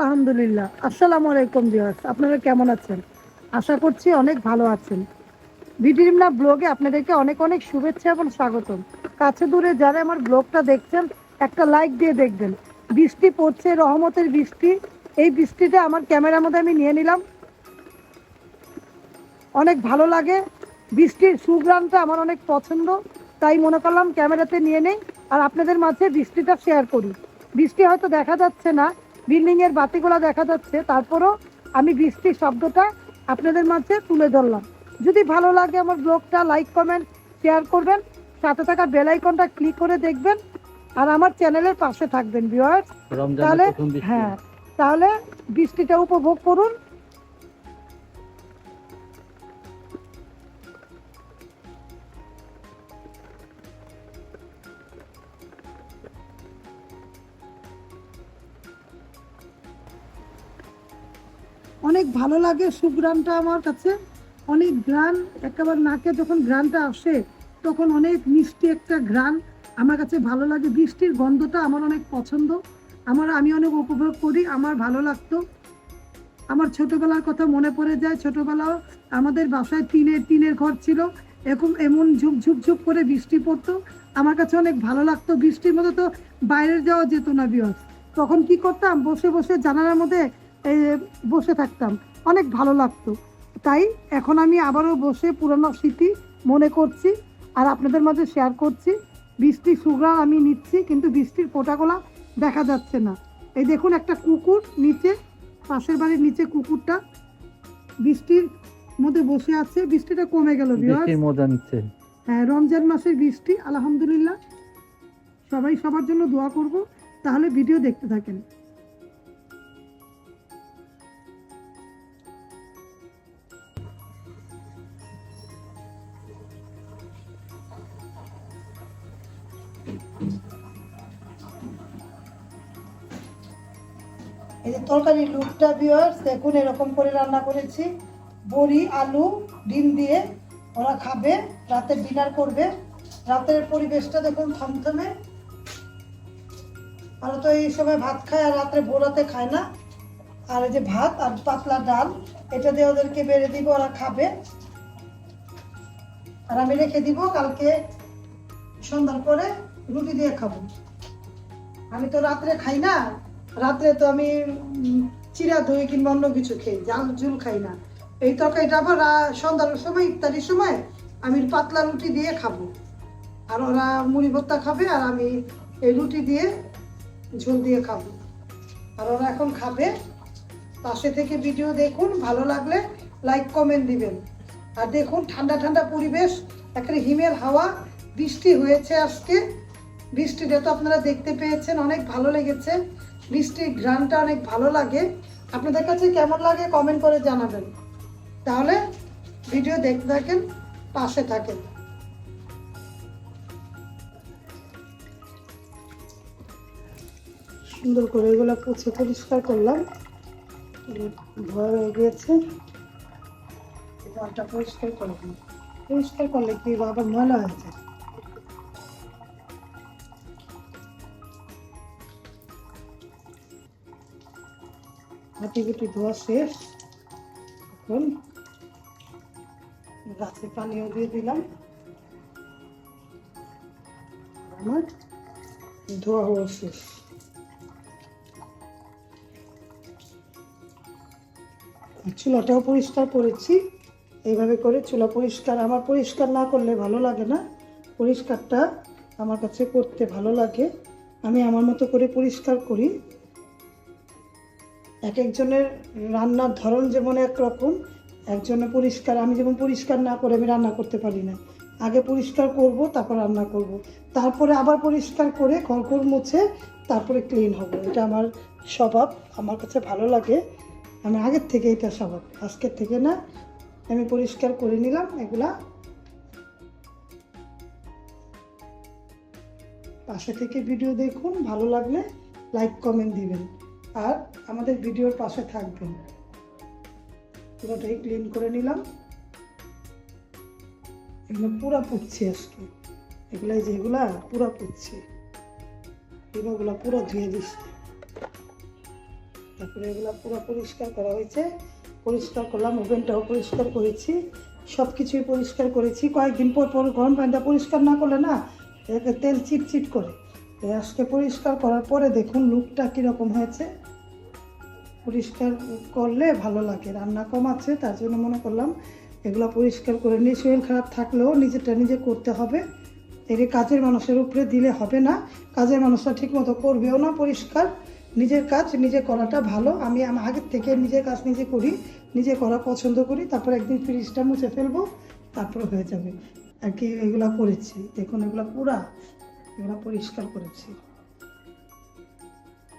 আলহামদুলিল্লাহ। আসসালামু আলাইকুম ভিউয়ার্স আপনারা কেমন আছেন? আশা করছি অনেক ভালো আছেন। বিডিমনা ব্লগে আপনাদেরকে অনেক অনেক শুভেচ্ছা এবং স্বাগতম। কাছে দূরে যারা আমার ব্লগটা দেখছেন, একটা লাইক দিয়ে দেখবেন। বৃষ্টি পড়ছে, রহমতের বৃষ্টি। এই বৃষ্টিটা আমার ক্যামেরার মধ্যে আমি নিয়ে নিলাম। অনেক ভালো লাগে। বৃষ্টির সুগ্রামটা আমার অনেক পছন্দ। তাই মনে করলাম ক্যামেরাতে নিয়ে নেই। আর আপনাদের মাঝে বৃষ্টিটা শেয়ার করি। বৃষ্টি হয়তো দেখা যাচ্ছে না। বিল্ডিং এর বাতিগুলো দেখা যাচ্ছে তারপরও আমি বৃষ্টির শব্দটা আপনাদের মাঝে তুলে ধরলাম। যদি ভালো লাগে আমার ব্লগটা লাইক কমেন্ট শেয়ার করবেন সাথে থাকা বেল আইকনটা ক্লিক করে দেখবেন আর আমার চ্যানেলের পাশে থাকবেন ভিউয়ার্স তাহলে হ্যাঁ তাহলে বৃষ্টিটা উপভোগ করুন। অনেক ভালো লাগে সুগ্রামটা আমার কাছে। অনেক গ্রান একেবারে নাকে যখন গ্রানটা আসে, তখন অনেক মিষ্টি একটা গ্রান আমার কাছে ভালো লাগে, বৃষ্টির গন্ধটা আমার অনেক পছন্দ। আমার, আমি অনেক উপভোগ করি, আমার ভালো লাগতো। আমার ছোটবেলার কথা মনে পড়ে যায়, ছোটবেলাও আমাদের বাসায় টিনের টিনের ঘর ছিল। এরকম এমন ঝুপ ঝুপ ঝুপ করে বৃষ্টি পড়তো। আমার কাছে অনেক ভালো লাগতো, বৃষ্টির মধ্যে তো বাইরে যাওয়া যেত না বিয়স। তখন কি করতাম? বসে বসে জানালার মধ্যে বসে থাকতাম অনেক ভালো লাগতো। তাই এখন আমি আবারও বসে পুরনো স্মৃতি মনে করছি আর আপনাদের মাঝে শেয়ার করছি। বৃষ্টির সুগ্রাম আমি নিচ্ছি কিন্তু বৃষ্টির ফোঁটাগুলা দেখা যাচ্ছে না। এই দেখুন একটা কুকুর নিচে পাশের বাড়ির নিচে কুকুরটা বৃষ্টির মধ্যে বসে আছে। বৃষ্টিটা কমে গেল। মজা নিচ্ছে। হ্যাঁ রমজান মাসের বৃষ্টি আলহামদুলিল্লাহ। সবাই সবার জন্য দোয়া করব। তাহলে ভিডিও দেখতে থাকেন। এই যে তরকারি লুকটা ভিউয়ার্স দেখুন, এরকম করে রান্না করেছি। বড়ি, আলু, ডিম দিয়ে ওরা খাবে, রাতে ডিনার করবে। রাতের পরিবেশটা দেখুন থমথমে। আর তো এই সময় ভাত খায় আর রাত্রে বোরাতে খায় না। আর এই যে ভাত আর পাতলা ডাল, এটা দিয়ে ওদেরকে বেড়ে দিব, ওরা খাবে। আর আমি রেখে দিব কালকে সন্ধ্যার পরে। রুটি দিয়ে খাব। আমি তো রাত্রে খাই না, রাত্রে তো আমি চিরা দই কিংবা অন্য কিছু খাই জাল ঝুল খাই না। এই তরকারিটা আবার সন্ধ্যার সময় ইত্যাদির সময় আমি পাতলা রুটি দিয়ে খাব। আর ওরা মুড়ি ভর্তা খাবে আর আমি এই রুটি দিয়ে ঝোল দিয়ে খাব। আর ওরা এখন খাবে। পাশে থেকে ভিডিও দেখুন, ভালো লাগলে লাইক, কমেন্ট দিবেন। আর দেখুন ঠান্ডা ঠান্ডা পরিবেশ, একটা হিমেল হাওয়া, বৃষ্টি হয়েছে আজকে। বৃষ্টিটা তো আপনারা দেখতে পেয়েছেন, অনেক ভালো লেগেছে। বৃষ্টির গ্রানটা অনেক ভালো লাগে। আপনাদের কাছে কেমন লাগে কমেন্ট করে জানাবেন। তাহলে ভিডিও দেখতে থাকেন, পাশে থাকেন। সুন্দর করে এগুলো পুছে পরিষ্কার করলাম। ভয় হয়ে গিয়েছে। পরিষ্কার করলাম পরিষ্কার করলে কি আবার ময়লা হয়ে যায়? হাঁটি গুটি ধোয়া শেষ। এখন গাছে পানিও দিয়ে দিলাম। আমার ধোয়া হওয়া শেষ। চুলাটাও পরিষ্কার করেছি। এইভাবে করে চুলা পরিষ্কার। আমার পরিষ্কার না করলে ভালো লাগে না। পরিষ্কারটা আমার কাছে করতে ভালো লাগে। আমি আমার মতো করে পরিষ্কার করি। এক একজনের রান্নার ধরন যেমন একরকম একজনের পরিষ্কার, আমি যেমন পরিষ্কার না করে আমি রান্না করতে পারি না। আগে পরিষ্কার করব, তারপর রান্না করব। তারপরে আবার পরিষ্কার করে ঘরঘর মুছে তারপরে ক্লিন হবে। এটা আমার স্বভাব, আমার কাছে ভালো লাগে। আমি আগের থেকে এটা স্বভাব, আজকের থেকে না। আমি পরিষ্কার করে নিলাম, এগুলা। পাশে থেকে ভিডিও দেখুন, ভালো লাগলে লাইক কমেন্ট দিবেন। আর আমাদের ভিডিওর পাশে থাকবেন। পুরোটাই ক্লিন করে নিলাম। এগুলো পুরা পুড়ছে আজকে। এগুলো এই যে এগুলা পুরা পুড়ছে। এগুলোগুলো পুরো ধুয়ে দিচ্ছে। তারপরে এগুলো পুরো পরিষ্কার করা হয়েছে। পরিষ্কার করলাম, ওভেনটাও পরিষ্কার করেছি। সব কিছুই পরিষ্কার করেছি। কয়েকদিন পর পর গরম পানিটা পরিষ্কার না করলে না তেল চিটচিট করে। আজকে পরিষ্কার করার পরে দেখুন লুকটা কীরকম হয়েছে। পরিষ্কার করলে ভালো লাগে। রান্না কম আছে, তার জন্য মনে করলাম এগুলো পরিষ্কার করে নিয়ে শরীর খারাপ থাকলেও নিজেরটা নিজে করতে হবে। এর কাজের মানুষের উপরে দিলে হবে না। কাজের মানুষরা ঠিকমতো করবেও না পরিষ্কার। নিজের কাজ, নিজে করাটা ভালো। আমি আমার আগের থেকে নিজের কাজ নিজে করি, নিজে করা পছন্দ করি, তারপর একদিন ফ্রিজটা মুছে ফেলব, তারপর হয়ে যাবে। আর কি এগুলো করেছি। দেখুন এগুলো পুরা, এগুলো পরিষ্কার করেছি।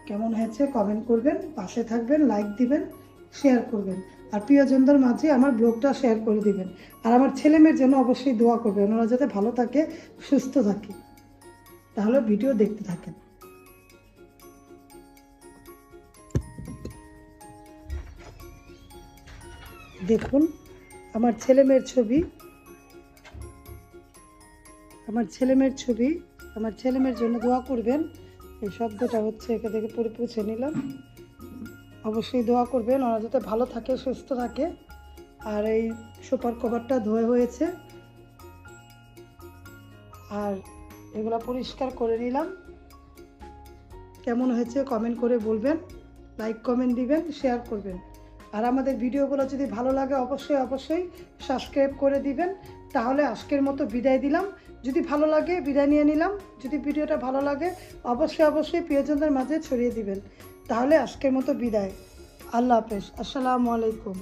কেমন হয়েছে কমেন্ট করবেন, পাশে থাকবেন লাইক দিবেন শেয়ার করবেন। আর প্রিয়জনদের মাঝে আমার ব্লগটা শেয়ার করে দিবেন। আর আমার ছেলে মেয়ের জন্য অবশ্যই দোয়া করবেন ওরা যাতে ভালো থাকে, সুস্থ থাকে। তাহলে ভিডিও দেখতে থাকেন। দেখুন, আমার ছেলে মেয়ের ছবি। আমার ছেলে মেয়ের ছবি, আমার ছেলে মেয়ের জন্য দোয়া করবেন। এই শব্দটা হচ্ছে একে থেকে পরে পুছে নিলাম। অবশ্যই দোয়া করবেন ওরা যাতে ভালো থাকে, সুস্থ থাকে। আর এই সুপার কভারটা ধোয়া হয়েছে। আর এগুলো পরিষ্কার করে নিলাম। কেমন হয়েছে কমেন্ট করে বলবেন লাইক কমেন্ট দিবেন শেয়ার করবেন। আর আমাদের ভিডিওগুলো যদি ভালো লাগে, অবশ্যই অবশ্যই সাবস্ক্রাইব করে দিবেন। তাহলে আজকের মতো বিদায় দিলাম। যদি ভালো লাগে বিদায় নিয়ে নিলাম। যদি ভিডিওটা ভালো লাগে, অবশ্যই অবশ্যই প্রিয়জনদের মাঝে ছড়িয়ে দিবেন। তাহলে আজকের মতো বিদায়। আল্লাহ হাফেজ। আসসালামু আলাইকুম।